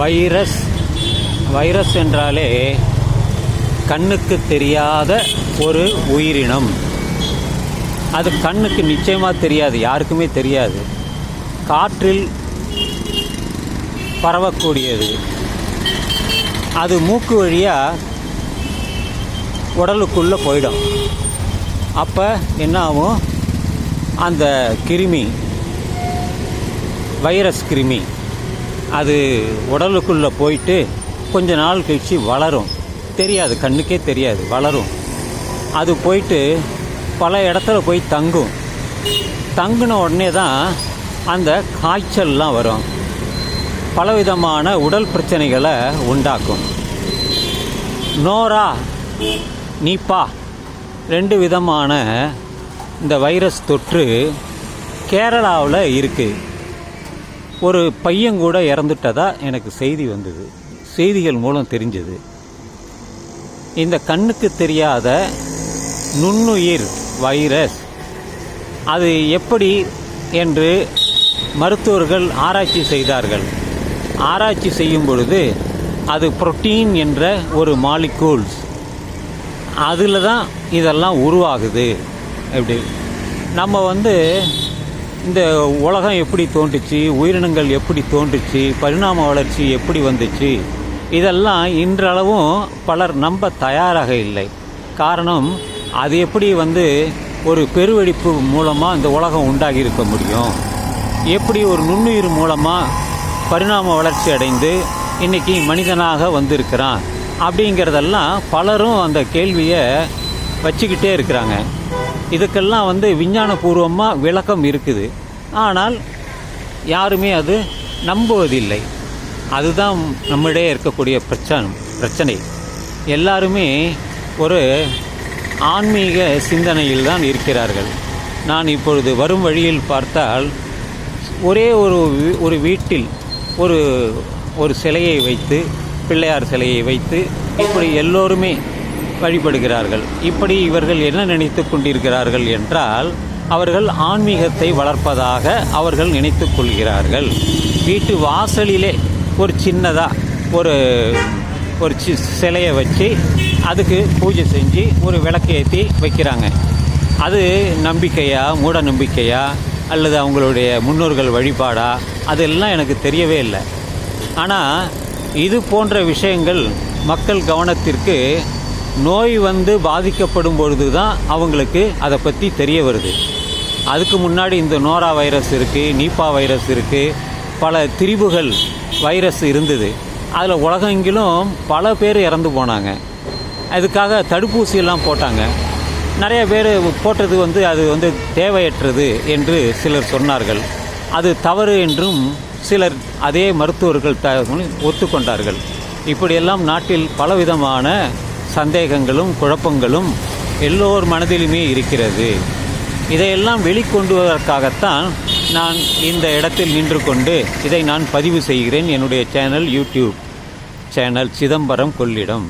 Virus virus என்றாலே கண்ணுக்கு தெரியாத ஒரு உயிரினம். அது கண்ணுக்கு நிச்சயமாக தெரியாது யாருக்குமே தெரியாது. காற்றில் பரவக்கூடியது. அது மூக்கு வழியாக உடலுக்குள்ளே போயிடும். அப்போ என்ன ஆகும் அந்த கிருமி வைரஸ் கிருமி. அது உடலுக்குள்ளே போயிட்டு கொஞ்ச நாள் கழிச்சு வளரும். தெரியாது கண்ணுக்கே தெரியாது வளரும். அது போயிட்டு பல இடத்துல போய் தங்கும். தங்கின உடனே தான் அந்த காய்ச்சல்லாம் வரும். பலவிதமான உடல் பிரச்சனைகளை உண்டாக்கும். நோரா நீப்பா ரெண்டு விதமான இந்த வைரஸ் தொற்று கேரளாவில் இருக்குது ஒரு பையன் கூட இறந்துட்டதா எனக்கு செய்தி வந்தது. செய்திகள் மூலம் தெரிஞ்சது. இந்த கண்ணுக்கு தெரியாத நுண்ணுயிர் வைரஸ் அது எப்படி என்று மருத்துவர்கள் ஆராய்ச்சி செய்தார்கள். ஆராய்ச்சி செய்யும் பொழுது அது புரோட்டீன் என்ற ஒரு மாலிகூல்ஸ் அதில் தான் இதெல்லாம் உருவாகுது. எப்படி நம்ம வந்து இந்த உலகம் எப்படி தோன்றுச்சு? உயிரினங்கள் எப்படி தோன்றுச்சு? பரிணாம வளர்ச்சி எப்படி வந்துச்சு? இதெல்லாம் இன்றளவும் பலர் நம்ப தயாராக இல்லை. காரணம் அது எப்படி வந்து ஒரு பெருவெடிப்பு மூலமாக இந்த உலகம் உண்டாகி இருக்க முடியும்? எப்படி ஒரு நுண்ணுயிர் மூலமாக பரிணாம வளர்ச்சி அடைந்து இன்னைக்கு மனிதனாக வந்திருக்கிறான்? அப்படிங்கிறதெல்லாம் பலரும் அந்த கேள்வியை வச்சுக்கிட்டே இருக்கிறாங்க. இதுக்கெல்லாம் வந்து விஞ்ஞானபூர்வமாக விளக்கம் இருக்குது. ஆனால் யாருமே அது நம்புவதில்லை. அதுதான் நம்மிடையே இருக்கக்கூடிய பிரச்சனை பிரச்சனை. எல்லாருமே ஒரு ஆன்மீக சிந்தனையில் தான் இருக்கிறார்கள். நான் இப்பொழுது வரும் வழியில் பார்த்தால் ஒரே ஒரு ஒரு வீட்டில் ஒரு ஒரு சிலையை வைத்து பிள்ளையார் சிலையை வைத்து இப்படி எல்லோருமே வழிபடுகிறார்கள். இப்படி இவர்கள் என்ன நினைத்து கொண்டிருக்கிறார்கள் என்றால் அவர்கள் ஆன்மீகத்தை வளர்ப்பதாக அவர்கள் நினைத்து கொள்கிறார்கள். வீட்டு வாசலிலே ஒரு சின்னதாக ஒரு ஒரு சி சிலையை வச்சு அதுக்கு பூஜை செஞ்சு ஒரு விளக்கேற்றி வைக்கிறாங்க. அது நம்பிக்கையா மூட நம்பிக்கையா அல்லது அவங்களுடைய முன்னோர்கள் வழிபாடா? அதெல்லாம் எனக்கு தெரியவே இல்லை. ஆனால் இது போன்ற விஷயங்கள் மக்கள் கவனத்திற்கு நோய் வந்து பாதிக்கப்படும் பொழுது தான் அவங்களுக்கு அதை பற்றி தெரிய வருது. அதுக்கு முன்னாடி இந்த நோரா வைரஸ் இருக்குது நீப்பா வைரஸ் இருக்குது பல திரிபுகள் வைரஸ் இருந்தது. அதில் உலகெங்கிலும் பல பேர் இறந்து போனாங்க. அதுக்காக தடுப்பூசியெல்லாம் போட்டாங்க. நிறைய பேர் போட்டது வந்து அது வந்து தேவையற்றது என்று சிலர் சொன்னார்கள். அது தவறு என்றும் சிலர் அதே மருத்துவர்கள் ஒத்துக்கொண்டார்கள். இப்படியெல்லாம் நாட்டில் பலவிதமான சந்தேகங்களும் குழப்பங்களும் எல்லோர் மனதிலுமே இருக்கிறது. இதையெல்லாம் வெளிக்கொண்டு வருவதற்காகத்தான் நான் இந்த இடத்தில் நின்று கொண்டு இதை நான் பதிவு செய்கிறேன் என்னுடைய channel YouTube channel Chidambaram Kollidam.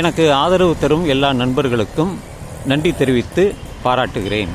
எனக்கு ஆதரவு தரும் எல்லா நண்பர்களுக்கும் நன்றி தெரிவித்து பாராட்டுகிறேன்.